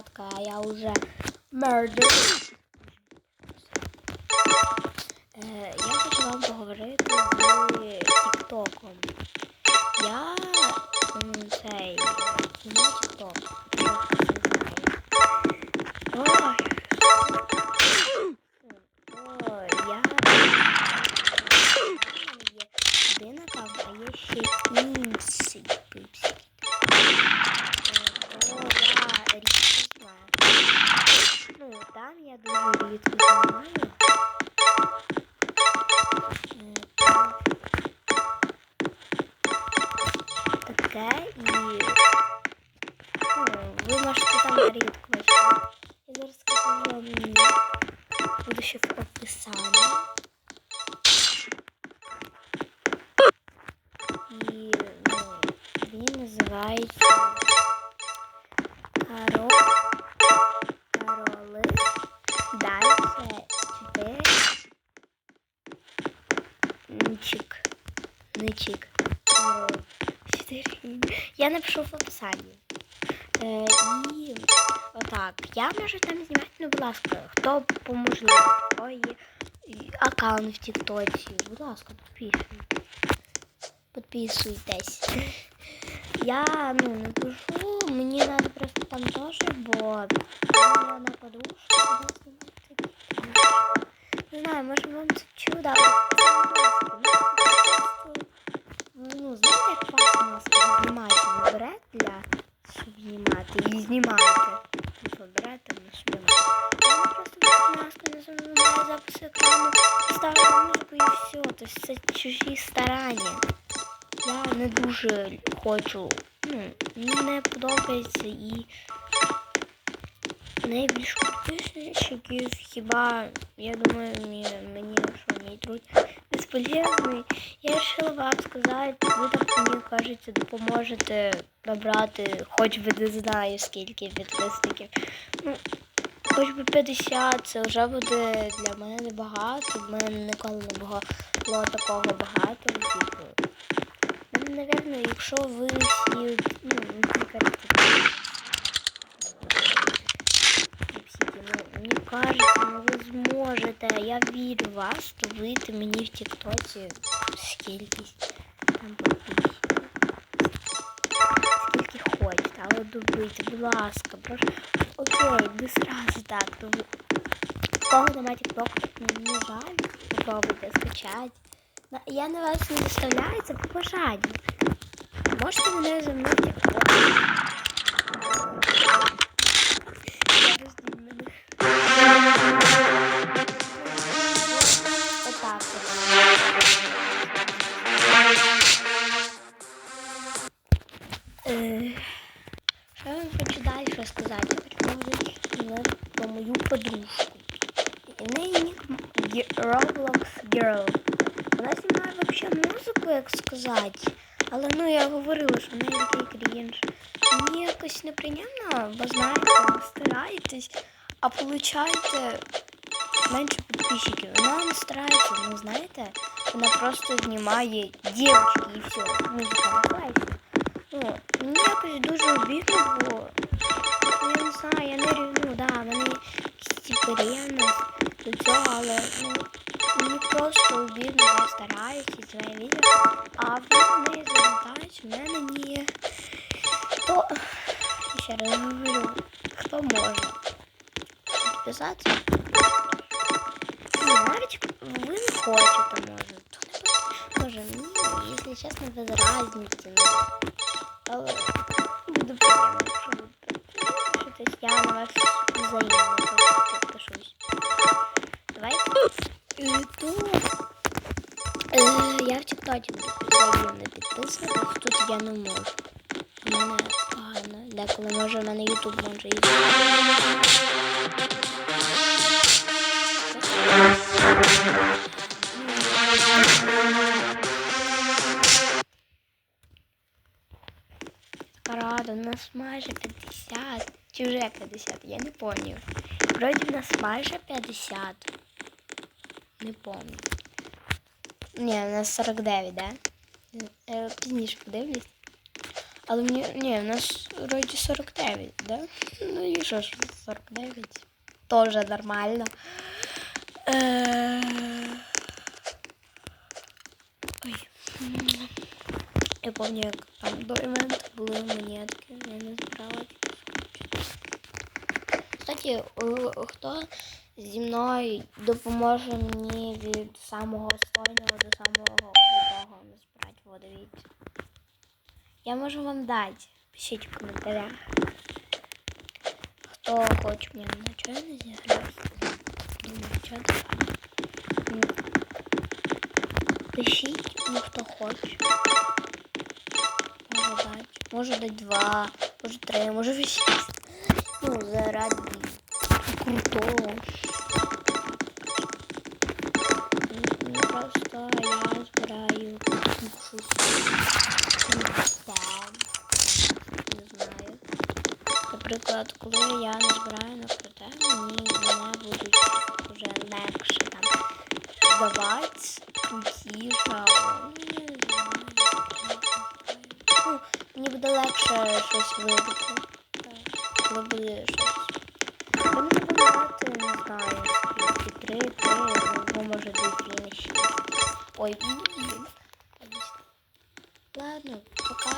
десятка, а я уже мердер. Е, я хочу вам поговорити з Тіктоком. Я цей знімаю Тікток. Ще в описанні. І ну, він називається Каро Короли Дальше 4 Ничик. Ничик. Каро 4 Я напишу в описанні. Е, і отак. Я можу там знімати, ну, будь ласка, хто по можливості, аккаунт в Тіктоці. Будь ласка, підписуйтесь. Підписуйтесь. Я ну не пишу, мені треба просто там теж, бо я на подружку буду. Не знаю, може вам це чудо, Тобто це чужі старання. Я не дуже хочу, ну, мені не подобається і найбільш підписчиків хіба, я думаю, мені, що мій труд безполезний. Я вирішила вам сказати, ви так мені кажеться, допоможете набрати, хоч би не знаю скільки підписників. Ну, хоч би 50, це вже буде для мене багато. В мене ніколи не було, такого багато. Ну, якщо ви всі, ну, кажете, ну, мені кажеться, ну ви зможете. Я вірю в вас, то вийти мені в Тіктоці скільки там підписчиків. Скільки хочете, але добити, будь ласка, прошу. Окей, не сразу так. Ну, ви- у кого немає тіктоку, ну, не жаль, попробуйте скачати. Я на вас не доставляю, це по. Можете мене за тікток. Нік Ге- Roblox Girl. Вона знімає взагалі музику, як сказати. Але ну я говорила, що в неї такий крінж. Мені якось неприємно, бо знаєте, ви стараєтесь, а получаєте менше підписчиків. Вона не старається, ну знаєте, вона просто знімає дівчатки і все. Музика на класі. Ну, мені якось дуже обідно, ну, я не знаю, я не рівну, да, в типу до цього, але ну, мені просто обідно, я стараюсь і своє відео, а в неї залітають, в мене ні. То, ще раз говорю, хто може підписатися? Ну, навіть ви не хочете, може. То не може, мені, якщо чесно, без разниці. Ну. Але буду приємно, якщо ви підпишетесь. Я на вас взаємно підпишусь. Давайте. І то е, я в Тіктокі буду взаємно підписуватись. Тут я не можу. У мене погано. Деколи може в мене Ютуб може і. Рада, у нас майже 50. Чи вже 50, я не пам'ятаю. Вроді в нас майже 50. Не пам'ятаю. Ні, у нас 49, да? Е, Пізніше подивлюсь. Але мені. Ні, у нас вроді 49, да? Ну і що ж, 49. Тоже нормально. Е... Ой. М. Я пам'ятаю, як там до івенту були монетки, я не збирала. Кстати, о, хто зі мною допоможе мені від самого стойного до самого крутого не збирати. Я можу вам дати. Пишіть в коментарях. Хто хоче мені на чайно зіграти. М. Пишіть, ну хто хоче. Можу дати. Можу дати два, може три, може шість. Ну, заради ну, Просто я збираю щось. Не знаю. Наприклад, коли я не збираю на круте, мені мене будуть вже легше там давати ну, знаю. Ну, мені буде легше щось вибити. Коли буде щось. Можу вибирати, не знаю, скільки три, три, або може дві, шість. Ой. Ладно, пока.